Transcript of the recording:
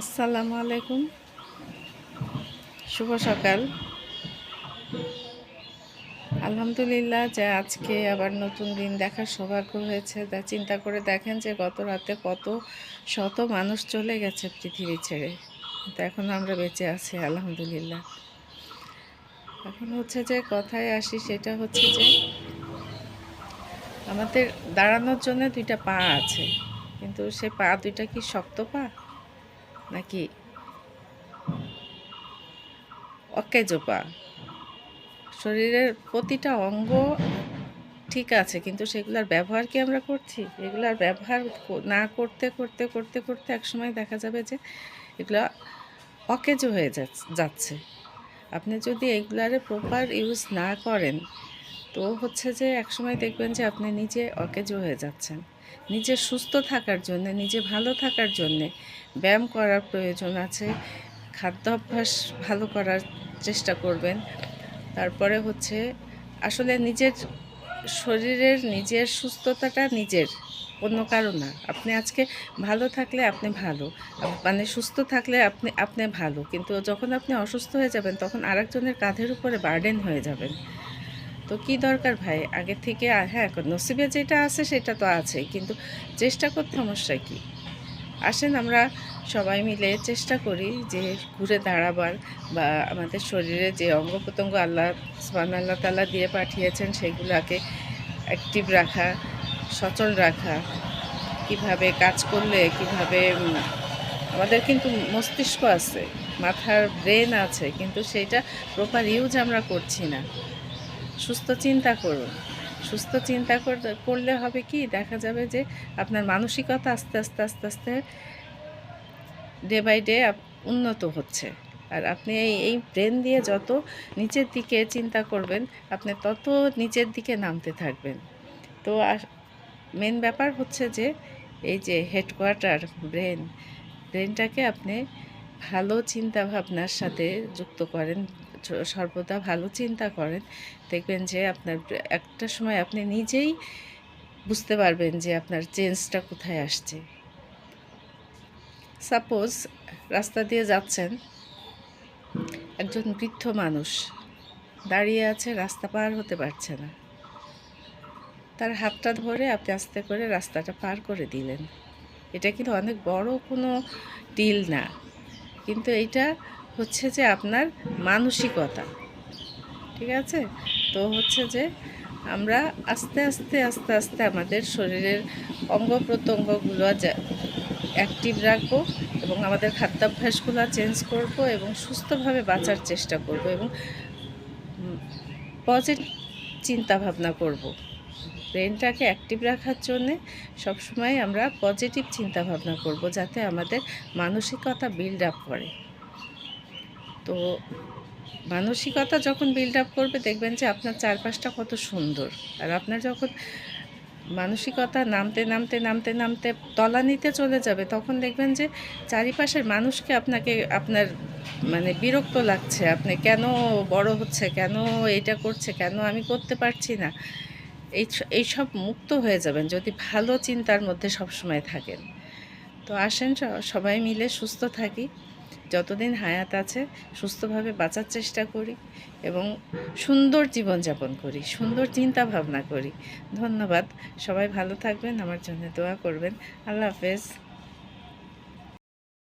আসসালামু আলাইকুম। শুভ সকাল। আলহামদুলিল্লাহ, যে আজকে আবার নতুন দিন দেখার সৌভাগ্য হয়েছে। তা চিন্তা করে দেখেন যে গত রাতে কত শত মানুষ চলে গেছে পৃথিবী ছেড়ে। তো এখন আমরা বেঁচে আছি, আলহামদুলিল্লাহ। এখন হচ্ছে যে কথায় আসি, সেটা হচ্ছে যে আমাদের দাঁড়ানোর জন্য দুইটা পা আছে। কিন্তু সে পা দুইটা কি শক্ত পা? নাকি? অকেজো পা শরীরের প্রতিটা অঙ্গ ঠিক আছে, কিন্তু সেগুলোর ব্যবহার কি আমরা করছি? এগুলার ব্যবহার না করতে করতে করতে করতে একসময় দেখা যাবে যে এগুলো অকেজো হয়ে যাচ- যাচ্ছে। আপনি যদি এগুলারে প্রপার ইউজ না করেন, তো হচ্ছে যে একসময় দেখবেন যে আপনি নিজে অকেজো হয়ে যাচ্ছেন। নিজে সুস্থ থাকার জন্য, নিজে ভালো থাকার জন্যে ব্যায়াম করার প্রয়োজন আছে। খাদ্যাভ্যাস ভালো করার চেষ্টা করবেন। তারপরে হচ্ছে আসলে নিজের শরীরের নিজের সুস্থতাটা নিজের, অন্য কারও না। আপনি আজকে ভালো থাকলে আপনি ভালো মানে সুস্থ থাকলে আপনি আপনি ভালো। কিন্তু যখন আপনি অসুস্থ হয়ে যাবেন, তখন আরেকজনের কাঁধের উপরে বার্ডেন হয়ে যাবেন। তো কি দরকার ভাই? আগে থেকে হ্যাঁ নসিবে যেটা আছে সেটা তো আছে কিন্তু চেষ্টা করতে সমস্যা কি? আসেন আমরা সবাই মিলে চেষ্টা করি যে ঘুরে দাঁড়াবার বা আমাদের শরীরে যে অঙ্গ প্রত্যঙ্গ আল্লাহ সুবহান আল্লাহ তাল্লাহ দিয়ে পাঠিয়েছেন সেগুলোকে অ্যাক্টিভ রাখা, সচল রাখা, কীভাবে কাজ করলে, কীভাবে আমাদের কিন্তু মস্তিষ্ক আছে, মাথার ব্রেন আছে, কিন্তু সেইটা প্রপার ইউজ আমরা করছি না। সুস্থ চিন্তা করুন। সুস্থ চিন্তা কর- করলে হবে কি? দেখা যাবে যে আপনার মানসিকতা আস্তে আস্তে আস্তে আস্তে ডে বাই ডে উন্নত হচ্ছে। আর আপনি এই এই ব্রেন দিয়ে যত নিচের দিকে চিন্তা করবেন, আপনি তত নিচের দিকে নামতে থাকবেন। তো আর মেন ব্যাপার হচ্ছে যে এই যে হেডকোয়ার্টার ব্রেন ব্রেনটাকে আপনি ভালো চিন্তা ভাবনার সাথে যুক্ত করেন। সর্বদা ভালো চিন্তা করেন। দেখবেন যে আপনার একটা সময় আপনি নিজেই বুঝতে পারবেন যে আপনার চেঞ্জটা কোথায় আসছে। সাপোজ রাস্তা দিয়ে যাচ্ছেন একজন বৃদ্ধ মানুষ, দাঁড়িয়ে আছে, রাস্তা পার হতে পারছে না। তার হাতটা ধরে আপনি আস্তে করে রাস্তাটা পার করে দিলেন। এটা কিন্তু অনেক বড় কোনো ডিল না। কিন্তু এইটা হচ্ছে যে আপনার মানসিকতা, ঠিক আছে? তো হচ্ছে যে আমরা আস্তে আস্তে আস্তে আস্তে আমাদের শরীরের অঙ্গ প্রত্যঙ্গগুলো অ্যাক্টিভ রাখব এবং আমাদের খাদ্যাভ্যাসগুলো চেঞ্জ করব এবং সুস্থভাবে বাঁচার চেষ্টা করব এবং পজিটিভ চিন্তা ভাবনা করব। ব্রেনটাকে অ্যাক্টিভ রাখার জন্যে সবসময় আমরা পজিটিভ চিন্তা ভাবনা করব যাতে আমাদের মানসিকতা বিল্ড আপ করে। তো মানসিকতা যখন বিল্ড আপ করবে, দেখবেন যে আপনার চারপাশটা কত সুন্দর। আর আপনার যখন মানসিকতা নামতে নামতে নামতে নামতে তলানিতে চলে যাবে, তখন দেখবেন যে চারিপাশের মানুষকে আপনাকে, আপনার মানে বিরক্ত লাগছে। আপনি কেন বড় হচ্ছে, কেন এটা করছে, কেন আমি করতে পারছি না? এই এইসব মুক্ত হয়ে যাবেন যদি ভালো চিন্তার মধ্যে সবসময় থাকেন। তো আসেন সবাই মিলে সুস্থ থাকি। যতদিন হায়াত আছে, সুস্থভাবে বাঁচার চেষ্টা করি এবং সুন্দর জীবনযাপন করি, সুন্দর চিন্তা ভাবনা করি। ধন্যবাদ। সবাই ভালো থাকবেন, আমার জন্য দোয়া করবেন। আল্লাহ হাফেজ।